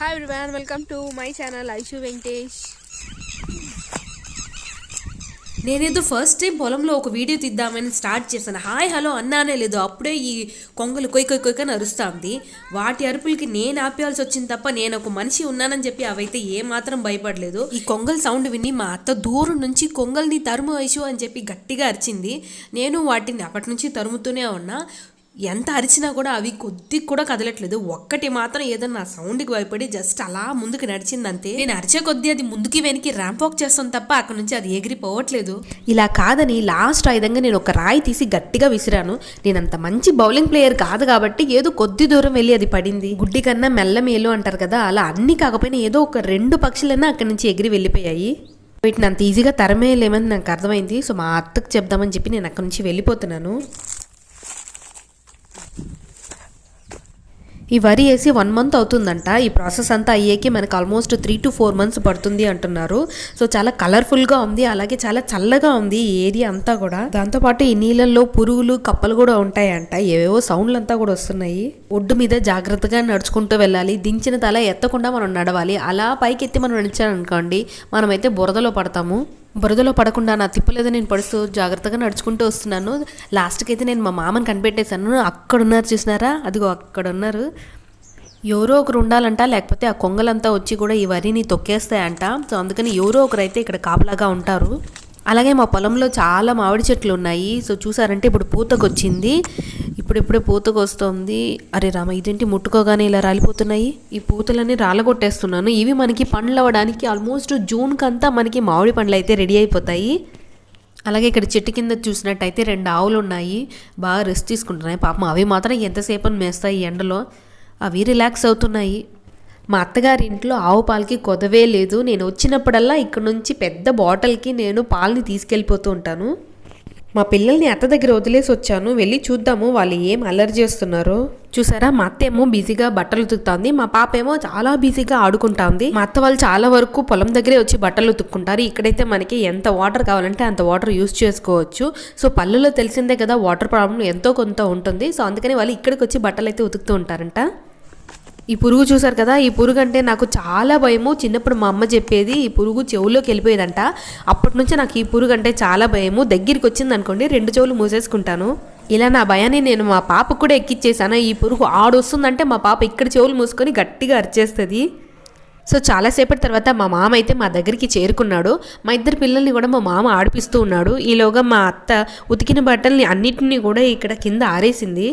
Hi everyone welcome to my channel Aishu Venkatesh నేనేదో first time పొలంలో ఒక video తీద్దామని స్టార్ట్ చేశాను. హాయ్ హలో అన్నానే లేదు. అప్పుడే ఈ కొంగలు కొయ్య కొయ్య కొయ్యని అరుస్తుంది. వాటి అరుపులకి నేను ఆపేయాల్సి వచ్చింది తప్ప నేను ఒక మనిషి ఉన్నానని చెప్పి అవైతే ఏమాత్రం భయపడలేదు. ఈ కొంగల సౌండ్ విని మా అత్త దూరం నుంచి కొంగల్ని తరుము ఐషు అని చెప్పి గట్టిగా అరిచింది. నేను వాటిని అప్పటి నుంచి తరుముతూనే ఉన్నా. ఎంత అరిచినా కూడా అవి కొద్దిగా కూడా కదలట్లేదు. ఒక్కటి మాత్రం ఏదన్నా సౌండ్కి భయపడి జస్ట్ అలా ముందుకు నడిచింది అంతే నేను అరిచే కొద్దీ అది ముందుకి వెనక్కి ర్యాంప్ వాక్ చేస్తాను తప్ప అక్కడ నుంచి అది ఎగిరిపోవట్లేదు. ఇలా కాదని లాస్ట్ ఆయుధంగా నేను ఒక రాయి తీసి గట్టిగా విసిరాను. నేను అంత మంచి బౌలింగ్ ప్లేయర్ కాదు కాబట్టి ఏదో కొద్ది దూరం వెళ్ళి అది పడింది. గుడ్డి కన్నా మెల్లమేలు అంటారు కదా అలా అన్ని కాకపోయినా ఏదో ఒక రెండు పక్షులైనా అక్కడి నుంచి ఎగిరి వెళ్ళిపోయాయి. వీటిని అంత ఈజీగా తరమేయలేమని నాకు అర్థమైంది. సో మా అత్తకు చెప్దామని చెప్పి నేను అక్కడి నుంచి వెళ్ళిపోతున్నాను. ఈ వరి వేసి వన్ మంత్ అవుతుందంట. ఈ ప్రాసెస్ అంతా అయ్యేకి మనకు almost three to four months పడుతుంది అంటున్నారు. సో చాలా కలర్ఫుల్గా ఉంది. అలాగే చాలా చల్లగా ఉంది ఈ ఏరియా అంతా కూడా. దాంతోపాటు ఈ నీళ్ళల్లో పురుగులు కప్పలు కూడా ఉంటాయంట. ఏవేవో సౌండ్లు అంతా కూడా వస్తున్నాయి. ఒడ్డు మీద జాగ్రత్తగా నడుచుకుంటూ వెళ్ళాలి. దించిన తల ఎత్తకుండా మనం నడవాలి. అలా పైకి ఎత్తి మనం నడిచాను అనుకోండి మనమైతే బురదలో పడతాము. బురదలో పడకుండా నా తిప్పలేదో నేను పడుస్తూ జాగ్రత్తగా నడుచుకుంటూ వస్తున్నాను. లాస్ట్కి అయితే నేను మా మామని కనిపెట్టేశాను. అక్కడ ఉన్నారు చూసినారా? అదిగో అక్కడ ఉన్నారు ఎవరో ఒకరు ఉండాలంట లేకపోతే ఆ కొంగలంతా వచ్చి కూడా ఈ వరిని తొక్కేస్తాయంట. సో అందుకని ఎవరో ఒకరు అయితే ఇక్కడ కాపలాగా ఉంటారు. అలాగే మా పొలంలో చాలా మామిడి చెట్లు ఉన్నాయి. సో చూసారంటే ఇప్పుడు పూతకు వచ్చింది ఇప్పుడిప్పుడే పూతకు వస్తుంది అరే రామ ఇదేంటి ముట్టుకోగానే ఇలా రాలిపోతున్నాయి? ఈ పూతలన్నీ రాలగొట్టేస్తున్నాను ఇవి మనకి పండ్లు అవ్వడానికి ఆల్మోస్ట్ జూన్కంతా మనకి మామిడి పండ్లు అయితే రెడీ అయిపోతాయి. అలాగే ఇక్కడ చెట్టు కింద చూసినట్టయితే రెండు ఆవులు ఉన్నాయి బాగా రెస్ట్ తీసుకుంటున్నాయి. పాపం అవి మాత్రం ఎంతసేపు మేస్తాయి ఎండలో. అవి రిలాక్స్ అవుతున్నాయి. మా అత్తగారి ఇంట్లో ఆవు పాలకి కొదవే లేదు. నేను వచ్చినప్పుడల్లా ఇక్కడ నుంచి పెద్ద బాటిల్కి నేను పాలని తీసుకెళ్ళిపోతూ ఉంటాను. మా పిల్లల్ని అత్త దగ్గర వదిలేసి వచ్చాను. వెళ్ళి చూద్దాము వాళ్ళు ఏం అల్లరి చేస్తున్నారో చూసారా? మా అత్త ఏమో బిజీగా బట్టలు ఉతుకుతుంది. మా పాప ఏమో చాలా బిజీగా ఆడుకుంటాంది. మా అత్త వాళ్ళు చాలా వరకు పొలం దగ్గరే వచ్చి బట్టలు ఉతుక్కుంటారు. ఇక్కడైతే మనకి ఎంత వాటర్ కావాలంటే అంత వాటర్ యూస్ చేసుకోవచ్చు. సో పల్లెల్లో తెలిసిందే కదా వాటర్ ప్రాబ్లం ఎంతో కొంత ఉంటుంది. సో అందుకని వాళ్ళు ఇక్కడికి వచ్చి బట్టలు అయితే ఉతుకుతూ ఉంటారంట. ఈ పురుగు చూసారు కదా ఈ పురుగు అంటే నాకు చాలా భయము. చిన్నప్పుడు మా అమ్మ చెప్పేది ఈ పురుగు చెవులోకి వెళ్ళిపోయేదంట. అప్పటి నుంచి నాకు ఈ పురుగు అంటే చాలా భయము. దగ్గరికి వచ్చింది అనుకోండి రెండు చెవులు మూసేసుకుంటాను. ఇలా నా భయాన్ని నేను మా పాపకు కూడా ఎక్కిచ్చేసాను. ఈ పురుగు ఆడొస్తుందంటే మా పాప ఇక్కడ చెవులు మూసుకొని గట్టిగా అరిచేస్తుంది. సో చాలాసేపటి తర్వాత మా మామ అయితే మా దగ్గరికి చేరుకున్నాడు. మా ఇద్దరు పిల్లల్ని కూడా మా మామ ఆడిపిస్తూ ఉన్నాడు. ఈలోగా మా అత్త ఉతికిన బట్టల్ని అన్నిటినీ కూడా ఇక్కడ కింద ఆరేసింది.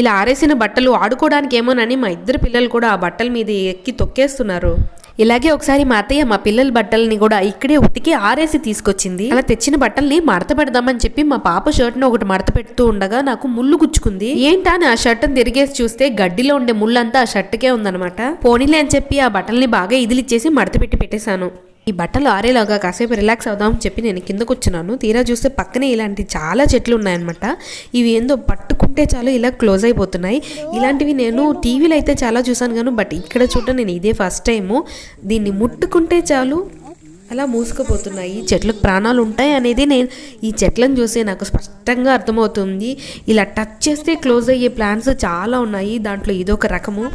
ఇలా ఆరేసిన బట్టలు ఆడుకోవడానికి ఏమోనని మా ఇద్దరు పిల్లలు కూడా ఆ బట్టల మీద ఎక్కి తొక్కేస్తున్నారు. ఇలాగే ఒకసారి మా అత్తయ్య మా పిల్లల బట్టల్ని కూడా ఇక్కడే ఉతికి ఆరేసి తీసుకొచ్చింది. అలా తెచ్చిన బట్టల్ని మడత పెడదామని చెప్పి మా పాప షర్ట్ను ఒకటి మడత పెడుతూ ఉండగా నాకు ముళ్ళు గుచ్చుకుంది. ఏంటా అని ఆ షర్ట్ని తిరిగేసి చూస్తే గడ్డిలో ఉండే ముళ్ళంతా ఆ షర్ట్కే ఉందనమాట పోనీలే అని చెప్పి ఆ బట్టల్ని బాగా ఇదిలిచ్చేసి మడత పెట్టి పెట్టేశాను. ఈ బట్టలు ఆరేలాగా కాసేపు రిలాక్స్ అవుదామని చెప్పి నేను కిందకు వచ్చినాను. తీరా చూస్తే పక్కనే ఇలాంటి చాలా చెట్లు ఉన్నాయన్నమాట. ఇవి ఏందో పట్టుకుంటే చాలు ఇలా క్లోజ్ అయిపోతున్నాయి. ఇలాంటివి నేను టీవీలో అయితే చాలా చూసాను కాను బట్ ఇక్కడ చూడటం నేను ఇదే ఫస్ట్ టైము దీన్ని ముట్టుకుంటే చాలు అలా మూసుకుపోతున్నాయి. చెట్లకు ప్రాణాలు ఉంటాయి అనేది నేను ఈ చెట్లను చూస్తే నాకు స్పష్టంగా అర్థమవుతుంది. ఇలా టచ్ చేస్తే క్లోజ్ అయ్యే ప్లాంట్స్ చాలా ఉన్నాయి. దాంట్లో ఇదొక రకము.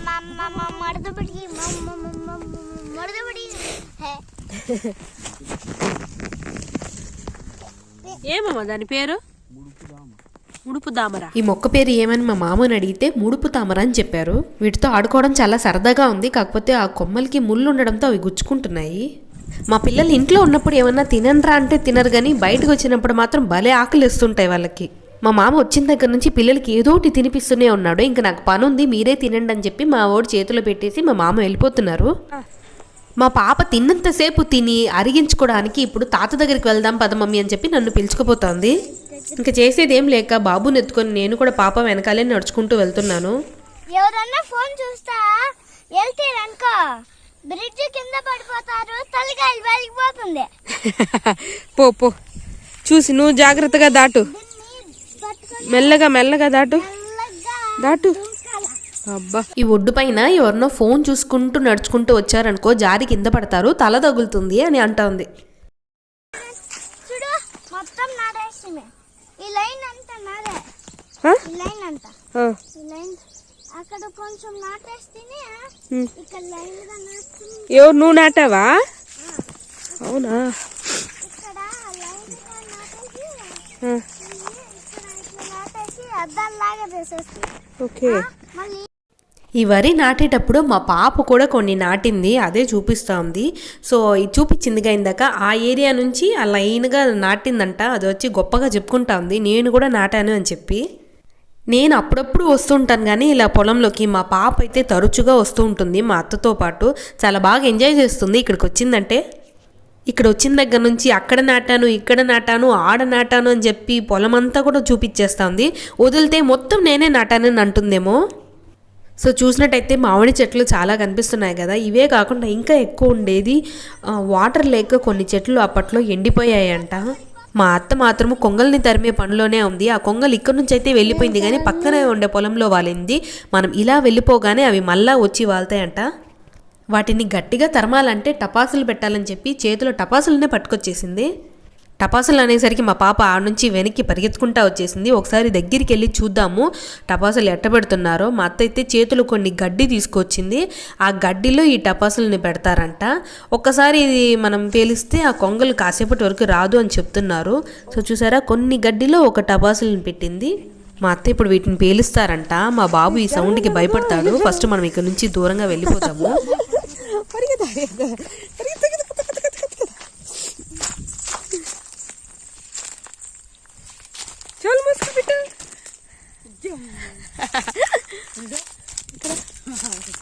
ఏమమ్మా దాని పేరు? ఉడుపు దామర ఈ మొక్క పేరు ఏమని మా మామని అడిగితే ముడుపు తామర అని చెప్పారు. వీటితో ఆడుకోవడం చాలా సరదాగా ఉంది. కాకపోతే ఆ కొమ్మలకి ముళ్ళు ఉండడంతో అవి గుచ్చుకుంటున్నాయి. మా పిల్లలు ఇంట్లో ఉన్నప్పుడు ఏమన్నా తినరా అంటే తినరు కానీ బయటకు వచ్చినప్పుడు మాత్రం భలే ఆకలి వేస్తుంటాయి వాళ్ళకి. మా మామ వచ్చిన దగ్గర నుంచి పిల్లలకి ఏదో ఒకటి తినిపిస్తూనే ఉన్నాడు. ఇంకా నాకు పని ఉంది మీరే తినండి అని చెప్పి మా వాడు చేతిలో పెట్టేసి మా మామ వెళ్ళిపోతున్నారు. మా పాప తిన్నంతసేపు తిని అరిగించుకోవడానికి ఇప్పుడు తాత దగ్గరికి వెళ్దాం పద మమ్మీ అని చెప్పి నన్ను పిలుచుకుపోతోంది. ఇంకా చేసేది ఏం లేక బాబుని ఎత్తుకొని నేను కూడా పాప వెనకాలే నడుచుకుంటూ వెళ్తున్నాను. ఎవరన్నా ఫోన్ చూస్తా? వెళ్తే అనుకో బ్రిడ్జ్ కింద పడిపోతారు తలకాయలు పో పో. చూసి నువ్వు జాగ్రత్తగా దాటు. మెల్లగా మెల్లగా దాటు. మెల్లగా దాటు. అబ్బా. ఈ ఒడ్డు పైన ఎవరినో ఫోన్ చూసుకుంటూ నడుచుకుంటూ వచ్చారనుకో జారి కింద పడతారు తల తగులుతుంది అని అంటోంది. ఎవరు నువ్వు నాటావా? అవునా? ఓకే. మళ్ళీ ఈ వరి నాటేటప్పుడు మా పాప కూడా కొన్ని నాటింది అదే చూపిస్తూ ఉంది సో ఇది చూపించిందిగా ఇందాక ఆ ఏరియా నుంచి ఆ లైన్గా నాటిందంట అది వచ్చి గొప్పగా చెప్పుకుంటా ఉంది నేను కూడా నాటాను అని చెప్పి. నేను అప్పుడప్పుడు వస్తుంటాను కానీ ఇలా పొలంలోకి మా పాప అయితే తరచుగా వస్తూ ఉంటుంది మా అత్తతో పాటు. చాలా బాగా ఎంజాయ్ చేస్తుంది ఇక్కడికి వచ్చిందంటే. ఇక్కడ వచ్చిన దగ్గర నుంచి అక్కడ నాటాను ఇక్కడ నాటాను ఆడ నాటాను అని చెప్పి పొలం అంతా కూడా చూపించేస్తుంది. వదిలితే మొత్తం నేనే నాటానని అంటుందేమో. సో చూసినట్టయితే మామిడి చెట్లు చాలా కనిపిస్తున్నాయి కదా. ఇవే కాకుండా ఇంకా ఎక్కువ ఉండేది వాటర్ లేక కొన్ని చెట్లు అప్పట్లో ఎండిపోయాయంట. మా అత్త మాత్రము కొంగల్ని తరిమే పనిలోనే ఉంది. ఆ కొంగలు ఇక్కడి నుంచి అయితే వెళ్ళిపోయింది కానీ పక్కనే ఉండే పొలంలో వాలింది. మనం ఇలా వెళ్ళిపోగానే అవి మళ్ళా వచ్చి వాళ్తాయంట. వాటిని గట్టిగా తరమాలంటే టపాసులు పెట్టాలని చెప్పి చేతిలో టపాసులనే పట్టుకొచ్చేసింది. టపాసులు అనేసరికి మా పాప ఆ నుంచి వెనక్కి పరిగెత్తుకుంటా వచ్చేసింది. ఒకసారి దగ్గరికి వెళ్ళి చూద్దాము టపాసులు ఎట్ట పెడుతున్నారో. మా అత్త అయితే చేతులు కొన్ని గడ్డి తీసుకొచ్చింది. ఆ గడ్డిలో ఈ టపాసుల్ని పెడతారంట. ఒక్కసారి ఇది మనం పేలిస్తే ఆ కొంగలు కాసేపటి వరకు రాదు అని చెప్తున్నారు. సో చూసారా కొన్ని గడ్డిలో ఒక టపాసులను పెట్టింది. మా అత్త ఇప్పుడు వీటిని పేలుస్తారంట. మా బాబు ఈ సౌండ్కి భయపడతాడు. ఫస్ట్ మనం ఇక్కడ నుంచి దూరంగా వెళ్ళిపోతాము.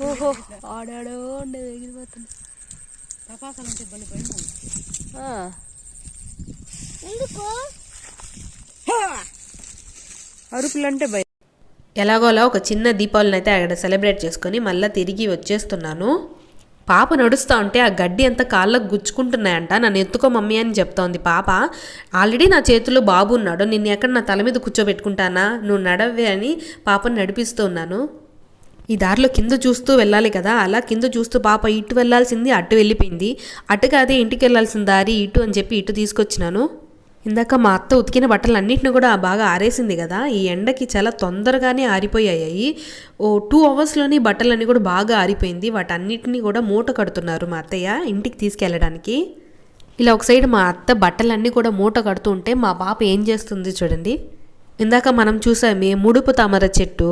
ఓహో ఆడాడో ఉండేది ఎగిరిపోతుంది ఆ, ఎందుకు? అరుపులు అంటే భయం. ఎలాగోలా ఒక చిన్న దీపావళిని అయితే అక్కడ సెలబ్రేట్ చేసుకొని మళ్ళీ తిరిగి వచ్చేస్తున్నాను. పాప నడుస్తూ ఉంటే ఆ గడ్డి అంతా కాళ్ళకు గుచ్చుకుంటున్నాయంట. నన్ను ఎత్తుకో మమ్మీ అని చెప్తోంది పాప. ఆల్రెడీ నా చేతిలో బాబు ఉన్నాడు. నిన్ను ఎక్కడ నా తల మీద కూర్చోబెట్టుకుంటానా? నువ్వు నడవే అని పాపను నడిపిస్తూ ఉన్నాను. ఈ దారిలో కింద చూస్తూ వెళ్ళాలి కదా. అలా కింద చూస్తూ పాప ఇటు వెళ్ళాల్సింది అటు వెళ్ళిపోయింది. అటు కాదే ఇంటికి వెళ్ళాల్సిన దారి ఇటు అని చెప్పి ఇటు తీసుకొచ్చినాను. ఇందాక మా అత్త ఉతికిన బట్టలన్నింటిని కూడా బాగా ఆరేసింది కదా ఈ ఎండకి చాలా తొందరగానే ఆరిపోయాయి. ఓ టూ అవర్స్లోని బట్టలన్నీ కూడా బాగా ఆరిపోయింది. వాటన్నిటిని కూడా మూట కడుతున్నారు మా అత్తయ్య ఇంటికి తీసుకెళ్ళడానికి. ఇలా ఒక సైడ్ మా అత్త బట్టలన్నీ కూడా మూట కడుతూ ఉంటే మా పాప ఏం చేస్తుంది చూడండి. ఇందాక మనం చూసామే ముడుపు తామర చెట్టు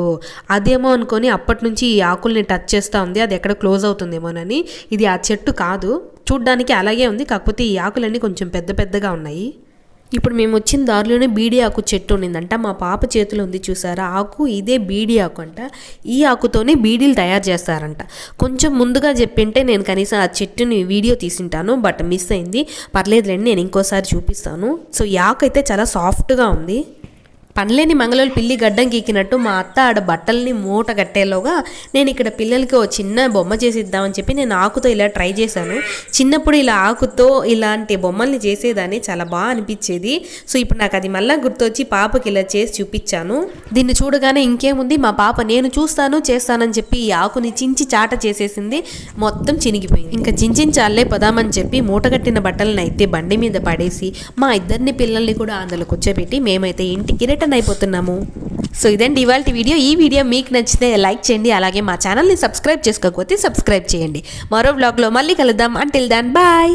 అదేమో అనుకొని అప్పటి నుంచి ఈ ఆకుల్ని టచ్ చేస్తూ ఉంది అది ఎక్కడ క్లోజ్ అవుతుందేమోనని. ఇది ఆ చెట్టు కాదు చూడ్డానికి అలాగే ఉంది కాకపోతే ఈ ఆకులన్నీ కొంచెం పెద్ద పెద్దగా ఉన్నాయి. ఇప్పుడు మేము వచ్చిన దారిలోనే బీడి ఆకు చెట్టు ఉండిందంట. మా పాప చేతిలో ఉంది చూసారా? ఆకు ఇదే బీడి ఆకు అంట ఈ ఆకుతోనే బీడీలు తయారు చేస్తారంట. కొంచెం ముందుగా చెప్పింటే నేను కనీసం ఆ చెట్టుని వీడియో తీసింటాను బట్ మిస్ అయింది. పర్లేదులేండి నేను ఇంకోసారి చూపిస్తాను. సో ఈ ఆకు అయితే చాలా సాఫ్ట్గా ఉంది. పనిలేని మంగళూరు పిల్లి గడ్డం గీకినట్టు మా అత్త ఆడ బట్టల్ని మూట కట్టేలోగా నేను ఇక్కడ పిల్లలకి ఓ చిన్న బొమ్మ చేసి ఇద్దామని చెప్పి నేను ఆకుతో ఇలా ట్రై చేశాను. చిన్నప్పుడు ఇలా ఆకుతో ఇలాంటి బొమ్మల్ని చేసేదాన్ని చాలా బాగా అనిపించేది. సో ఇప్పుడు నాకు అది మళ్ళీ గుర్తొచ్చి పాపకి ఇలా చేసి చూపించాను. దీన్ని చూడగానే ఇంకేముంది? మా పాప నేను చూస్తాను చేస్తానని చెప్పి ఈ ఆకుని చించి చాట చేసేసింది. మొత్తం చినిగిపోయింది. ఇంకా చించించాలే పదామని చెప్పి మూట కట్టిన బట్టలను అయితే బండి మీద పడేసి మా ఇద్దరిని పిల్లల్ని కూడా అందులో కూర్చోబెట్టి మేమైతే ఇంటికి రిటర్న్ అయిపోతున్నాము. సో ఇదండి ఇవాళ వీడియో. ఈ వీడియో మీకు నచ్చితే లైక్ చేయండి. అలాగే మా ఛానల్ని సబ్స్క్రైబ్ చేసుకోకపోతే సబ్స్క్రైబ్ చేయండి. మరో బ్లాగ్లో మళ్ళీ కలుద్దాం. అంటిల్ దాన్ బాయ్